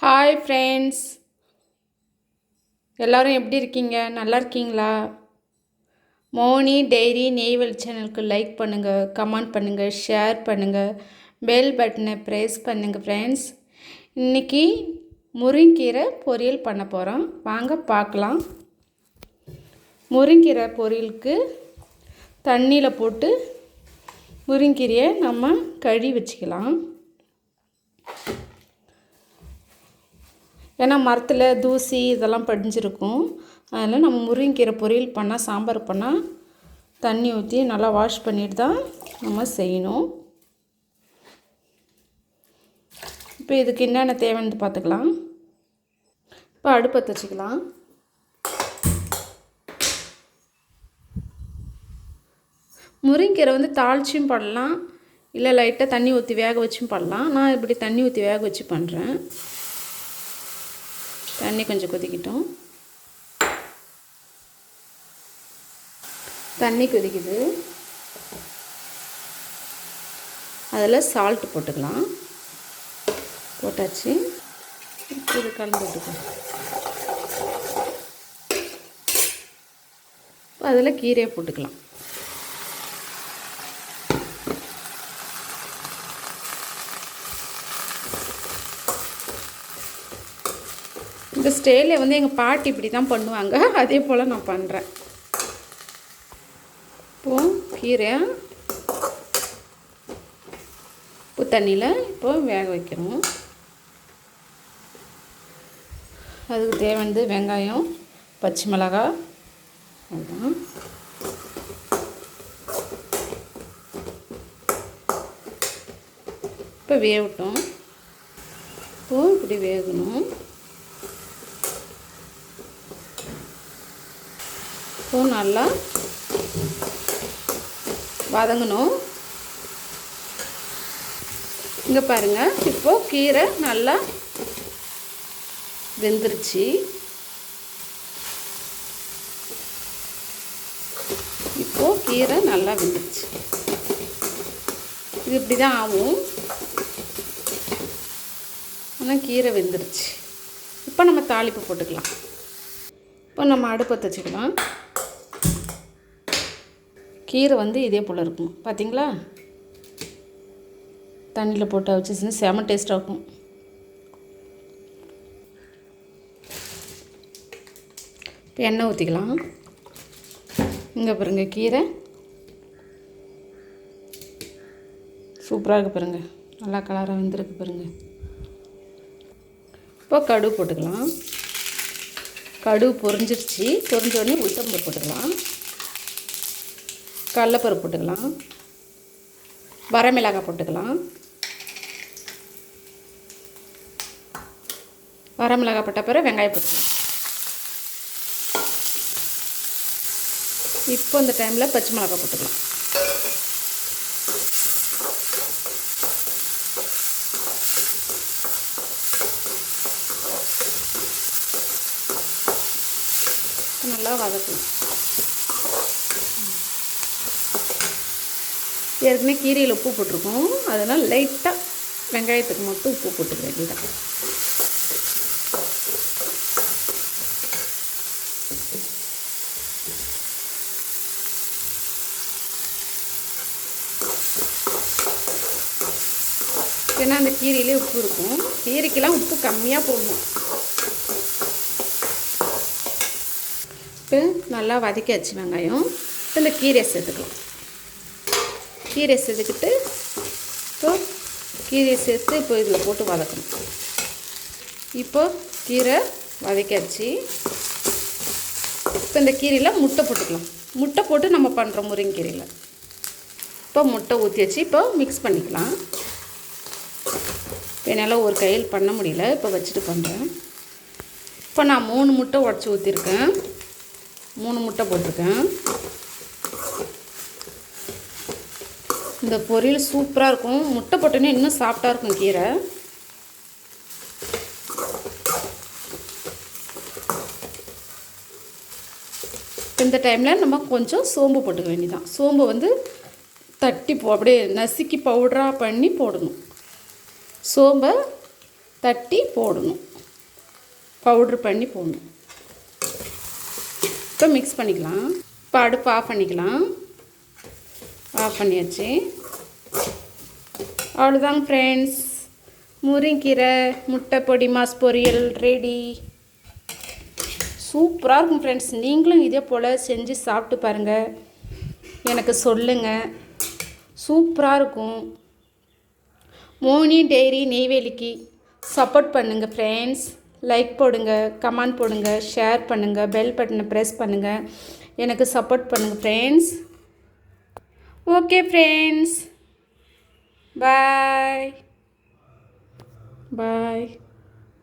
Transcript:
Hi friends எல்லோரும் எப்படி இருக்கீங்க? நல்லா இருக்கீங்களா? மோனி டெய்ரி நெய்வெல் சேனலுக்கு லைக் பண்ணுங்கள் கமெண்ட் பண்ணுங்கள் ஷேர் பண்ணுங்கள் பெல் பட்டனை ப்ரெஸ் பண்ணுங்கள் ஃப்ரெண்ட்ஸ் இன்றைக்கி முருங்கீரை பொரியல் பண்ண போகிறோம் வாங்க பார்க்கலாம். முருங்கீரை பொரியலுக்கு தண்ணியில் போட்டு முருங்கீரையை நம்ம கழுவி வச்சுக்கலாம். ஏன்னா மரத்தில் தூசி இதெல்லாம் படிஞ்சிருக்கும். அதில் நம்ம முருங்கீரை பொரியல் பண்ணால் சாம்பார் பண்ணால் தண்ணி ஊற்றி நல்லா வாஷ் பண்ணிட்டு தான் நம்ம செய்யணும். இப்போ இதுக்கு என்னென்ன தேவைன்னு பார்த்துக்கலாம் இப்போ அடுப்பை தச்சுக்கலாம் முருங்கீரை வந்து தாளிச்சும் பண்ணலாம் இல்லை லைட்டாக தண்ணி ஊற்றி வேக வச்சும் பண்ணலாம் நான் இப்படி தண்ணி ஊற்றி வேக வச்சு பண்ணுறேன் தண்ணி கொஞ்சம் கொதிக்கிட்டோம். தண்ணி கொதிக்குது. அதில் சால்ட்டு போட்டுக்கலாம். போட்டாச்சு. இது கலந்து விட்டுக்கலாம். அதில் கீரையை போட்டுக்கலாம். இந்த ஸ்டைலில் வந்து எங்கள் பாட்டி இப்படி தான் பண்ணுவாங்க. அதே போல் நான் பண்ணுறேன் இப்போது கீரை உப்பு தண்ணியில் இப்போ வேக வைக்கிறோம் அதுக்கு தேவையானது வெங்காயம் பச்சை மிளகாய் அதுதான் இப்போ வேகட்டும். இப்போது இப்படி வேகணும். பூ நல்லா வதங்கணும். இங்கே பாருங்கள் இப்போது கீரை நல்லா வெந்துருச்சு. இப்போது கீரை நல்லா வெந்துருச்சு. இது இப்படி தான் ஆகும் ஆனால் கீரை வெந்துருச்சு. இப்போ நம்ம தாளிப்பு போட்டுக்கலாம். இப்போ நம்ம அடுப்பை வச்சுக்கலாம். கீரை வந்து இதே போல் இருக்கும்? பார்த்தீங்களா தண்ணியில் போட்டு வச்சுச்சுன்னா செம டேஸ்ட்டாக இருக்கும். இப்போ எண்ணெய் ஊற்றிக்கலாம் இங்கே பாருங்க கீரை. சூப்பராக இருக்குது பாருங்கள் நல்லா கலராக வந்துருக்கு பாருங்கள் இப்போ கடுகு போட்டுக்கலாம். கடுகு பொரிஞ்சிருச்சு. பொரிஞ்சோடனே உளுத்தம்பு போட்டுக்கலாம். கடலப்பருப்பு போட்டுக்கலாம். வரமிளகாய் போட்டுக்கலாம். வரமிளகாய் போட்ட பிறகு வெங்காயம் போட்டுக்கலாம். இப்போ இந்த டைமில் பச்சை மிளகாய் போட்டுக்கலாம். நல்லா வதக்கணும். ஏற்கனவே கீரையில் உப்பு போட்டிருக்கோம். அதனால் லைட்டாக வெங்காயத்துக்கு மட்டும் உப்பு போட்டுக்க வேண்டியதான் ஏன்னா அந்த கீரையிலே உப்பு இருக்கும். கீரைக்கெல்லாம் உப்பு கம்மியாக போடணும். இப்போ நல்லா வதக்கியாச்சு வெங்காயம். இந்த கீரையை சேர்த்துக்கலாம். கீரை செதுக்கிட்டு இப்போ கீரையை சேர்த்து இப்போ இதில் போட்டு வதக்கணும். இப்போ கீரை வதக்காச்சு இப்போ இந்த கீரையில் முட்டை போட்டுக்கலாம். முட்டை போட்டு நம்ம பண்ணுறோம் முருங்கீரையில் இப்போ முட்டை ஊற்றியாச்சு இப்போ மிக்ஸ் பண்ணிக்கலாம். என்னால் ஒரு கையில் பண்ண முடியல. இப்போ வச்சுட்டு பண்ணுறேன் இப்போ நான் மூணு முட்டை உடச்சி ஊற்றிருக்கேன் மூணு முட்டை போட்டிருக்கேன். இந்த பொரியல் சூப்பராக இருக்கும். முட்டை போட்டோன்னே இன்னும் சாஃப்டாக இருக்கும் கீரை. இந்த டைமில் நம்ம கொஞ்சம் சோம்பு போட்டுக்க வேண்டியதான் சோம்பு வந்து தட்டி போ அப்படியே நசுக்கி பவுடராக பண்ணி போடணும். சோம்பை தட்டி போடணும். பவுட்ரு பண்ணி போடணும். இப்போ மிக்ஸ் பண்ணிக்கலாம். இப்போ அடுப்பு ஆஃப் பண்ணிக்கலாம். ஆஃப் பண்ணியாச்சு. அவ்வளோதாங்க ஃப்ரெண்ட்ஸ் முருங்கீரை முட்டை பொடி மாஸ் பொரியல் ரெடி சூப்பராக இருக்கும் ஃப்ரெண்ட்ஸ் நீங்களும் இதே போல் செஞ்சு சாப்பிட்டு பாருங்கள் எனக்கு சொல்லுங்கள் சூப்பராக இருக்கும். மோனி டெய்ரி நெய்வேலிக்கு சப்போர்ட் பண்ணுங்கள் ஃப்ரெண்ட்ஸ் லைக் போடுங்க கமெண்ட் போடுங்க ஷேர் பண்ணுங்கள் பெல் பட்டனை ப்ரெஸ் பண்ணுங்கள் எனக்கு சப்போர்ட் பண்ணுங்கள் friends okay friends Bye. Bye.